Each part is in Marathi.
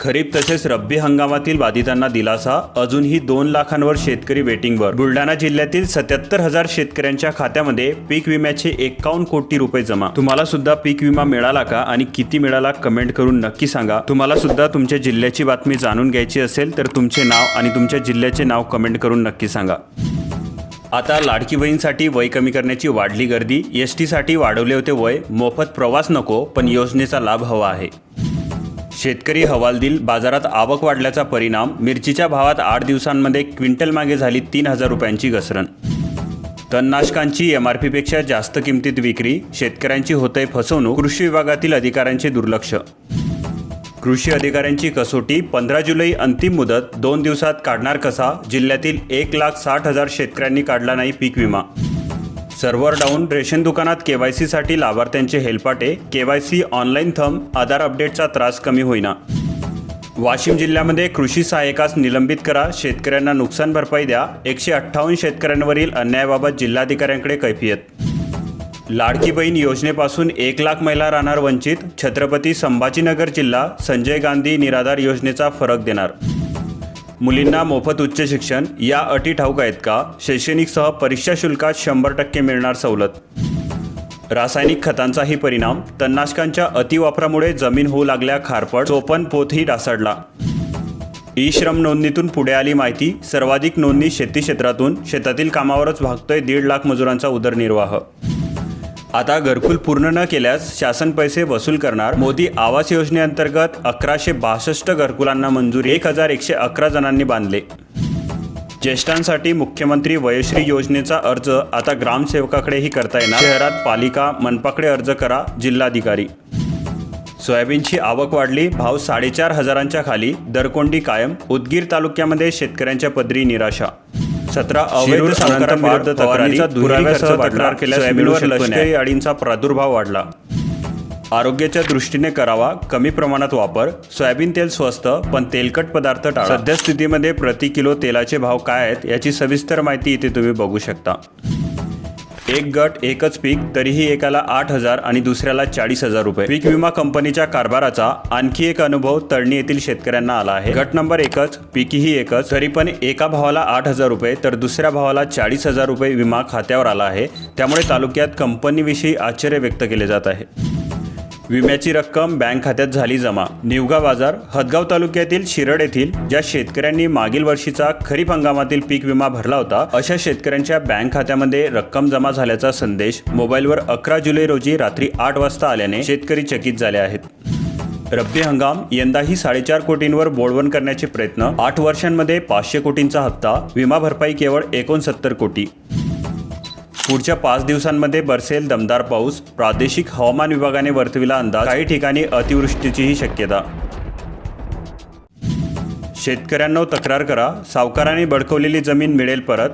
खरीप तसेच रब्बी हंगामातील बाधितांना दिलासा अजूनही दोन लाखांवर शेतकरी वेटिंगवर. बुलढाणा जिल्ह्यातील सत्याहत्तर हजार शेतकऱ्यांच्या खात्यामध्ये पीक विम्याचे एकावन्न कोटी रुपये जमा. तुम्हाला सुद्धा पीक विमा मिळाला का आणि किती मिळाला कमेंट करून नक्की सांगा. तुम्हाला सुद्धा तुमच्या जिल्ह्याची बातमी जाणून घ्यायची असेल तर तुमचे नाव आणि तुमच्या जिल्ह्याचे नाव कमेंट करून नक्की सांगा. आता लाडकी बहीणसाठी वय कमी करण्याची वाढली गर्दी. एस टीसाठी वाढवले होते वय. मोफत प्रवास नको पण योजनेचा लाभ हवा आहे. शेतकरी हवालदिल बाजारात आवक वाढल्याचा परिणाम मिरचीच्या भावात आठ दिवसांमध्ये क्विंटल मागे झाली तीन हजार रुपयांची घसरण. तणनाशकांची एम आर पीपेक्षा जास्त किमतीत विक्री शेतकऱ्यांची होतय फसवणूक कृषी विभागातील अधिकाऱ्यांचे दुर्लक्ष. कृषी अधिकाऱ्यांची कसोटी पंधरा जुलै अंतिम मुदत दोन दिवसात काढणार कसा जिल्ह्यातील एक लाख साठ हजार शेतकऱ्यांनी काढला नाही पीक विमा. सर्व्हर डाऊन रेशन दुकानात केवायसीसाठी लाभार्थ्यांचे हेलपाटे केवायसी ऑनलाईन थंब आधार अपडेटचा त्रास कमी होईना. वाशिम जिल्ह्यामध्ये कृषी सहाय्यकास निलंबित करा शेतकऱ्यांना नुकसान भरपाई द्या एकशे अठ्ठावन्न शेतकऱ्यांवरील अन्यायाबाबत जिल्हाधिकाऱ्यांकडे कैफियत. लाडकी बहीण योजनेपासून एक लाख महिला राहणार वंचित छत्रपती संभाजीनगर जिल्हा संजय गांधी निराधार योजनेचा फरक देणार. मुलींना मोफत उच्च शिक्षण या अटी ठाऊक आहेत का? शैक्षणिकसह परीक्षा शुल्कात शंभर टक्के मिळणार सवलत. रासायनिक खतांचाही परिणाम तणनाशकांच्या अतिवापरामुळे जमीन होऊ लागल्या खारपड चोपन पोतही ढासळला. ई श्रम नोंदणीतून पुढे आली माहिती सर्वाधिक नोंदणी शेती क्षेत्रातून शेतातील कामावरच भागतोय दीड लाख मजुरांचा उदरनिर्वाह. आता घरकुल पूर्ण न केल्यास शासन पैसे वसूल करणार. मोदी आवास योजनेअंतर्गत अकराशे बासष्ट घरकुलांना मंजुरी एक हजार एकशे अकरा जणांनी बांधले. ज्येष्ठांसाठी मुख्यमंत्री वयश्री योजनेचा अर्ज आता ग्रामसेवकाकडेही करता येणार. शहरात पालिका मनपाकडे अर्ज करा जिल्हाधिकारी. सोयाबीनची आवक वाढली भाव साडेचार हजारांच्या खाली दरकोंडी कायम उदगीर तालुक्यामध्ये शेतकऱ्यांच्या पदरी निराशा. सतरा अवैध सावकारांविरुद्ध तक्रारीचा दुराव्यासह तक्रार केल्यास सोयाबीनवर लष्करी अडींचा प्रादुर्भाव वाढला. आरोग्याच्या दृष्टीने करावा कमी प्रमाणात वापर सोयाबीन तेल स्वस्त पण तेलकट पदार्थ टाळा. सध्या स्थितीमध्ये प्रति किलो तेलाचे भाव काय आहेत याची सविस्तर माहिती इथे तुम्ही बघू शकता. एक गट एकच पीक तरीही एकाला आठ हजार आणि दुसऱ्याला चाळीस हजार रुपये. पीक विमा कंपनीच्या कारभाराचा आणखी एक अनुभव तळणी येथील शेतकऱ्यांना आला आहे. गट नंबर एकच पीकही एकच तरी पण एका भावाला आठ हजार रुपये तर दुसऱ्या भावाला चाळीस हजार रुपये विमा खात्यावर आला आहे. त्यामुळे तालुक्यात कंपनीविषयी आश्चर्य व्यक्त केले जात आहे. विम्याची रक्कम बँक खात्यात झाली जमा. निवगा बाजार हदगाव तालुक्यातील शिरड येथील ज्या शेतकऱ्यांनी मागील वर्षीचा खरीप हंगामातील पीक विमा भरला होता अशा शेतकऱ्यांच्या बँक खात्यामध्ये रक्कम जमा झाल्याचा संदेश मोबाईलवर अकरा जुलै रोजी रात्री आठ वाजता आल्याने शेतकरी चकित झाले आहेत. रब्बी हंगाम यंदाही साडेचार कोटींवर बोळवण करण्याचे प्रयत्न आठ वर्षांमध्ये पाचशे कोटींचा हप्ता विमा भरपाई केवळ एकोणसत्तर कोटी. पुढच्या पाच दिवसांमध्ये बरसेल दमदार पाऊस. प्रादेशिक हवामान विभागाने वर्तविला अंदाज. काही ठिकाणी अतिवृष्टीचीही शक्यता. शेतकऱ्यांना तक्रार करा. सावकारांनी बडकवलेली जमीन मिळेल परत.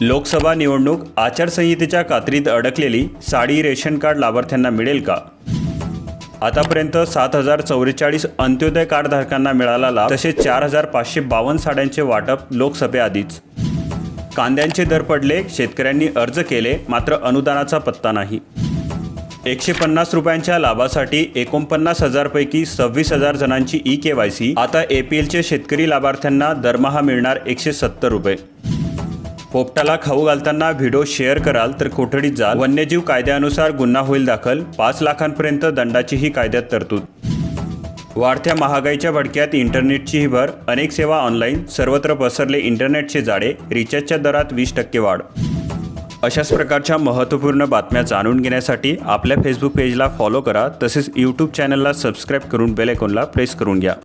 लोकसभा निवडणूक आचारसंहितेच्या कात्रीत अडकलेली. साडी रेशन कार्ड लाभार्थ्यांना मिळेल का? आतापर्यंत सात हजार चौवेचाळीस अंत्योदय कार्डधारकांना मिळाला लाभ. तसेच चार हजार पाचशे बावन्न साड्यांचे वाटप लोकसभेआधीच. कांद्यांचे दर पडले शेतकऱ्यांनी अर्ज केले मात्र अनुदानाचा पत्ता नाही. एकशे पन्नास रुपयांच्या लाभासाठी एकोणपन्नास हजारपैकी सव्वीस हजार जणांची ई के वाय सी. आता ए पी एलचे शेतकरी लाभार्थ्यांना दरमहा मिळणार एकशे सत्तर रुपये. पोपटाला खाऊ घालताना व्हिडिओ शेअर कराल तर कोठडीत जाल. वन्यजीव कायद्यानुसार गुन्हा होईल दाखल. पाच लाखांपर्यंत दंडाचीही कायद्यात तरतूद. वाढत्या महागाईच्या भडक्यात इंटरनेटचीही भर अनेक सेवा ऑनलाईन सर्वत्र पसरले इंटरनेटचे जाळे रिचार्जच्या दरात वीस टक्के वाढ. अशाच प्रकारच्या महत्त्वपूर्ण बातम्या जाणून घेण्यासाठी आपल्या फेसबुक पेजला फॉलो करा तसेच यूट्यूब चॅनलला सबस्क्राईब करून बेलेकॉनला प्रेस करून घ्या.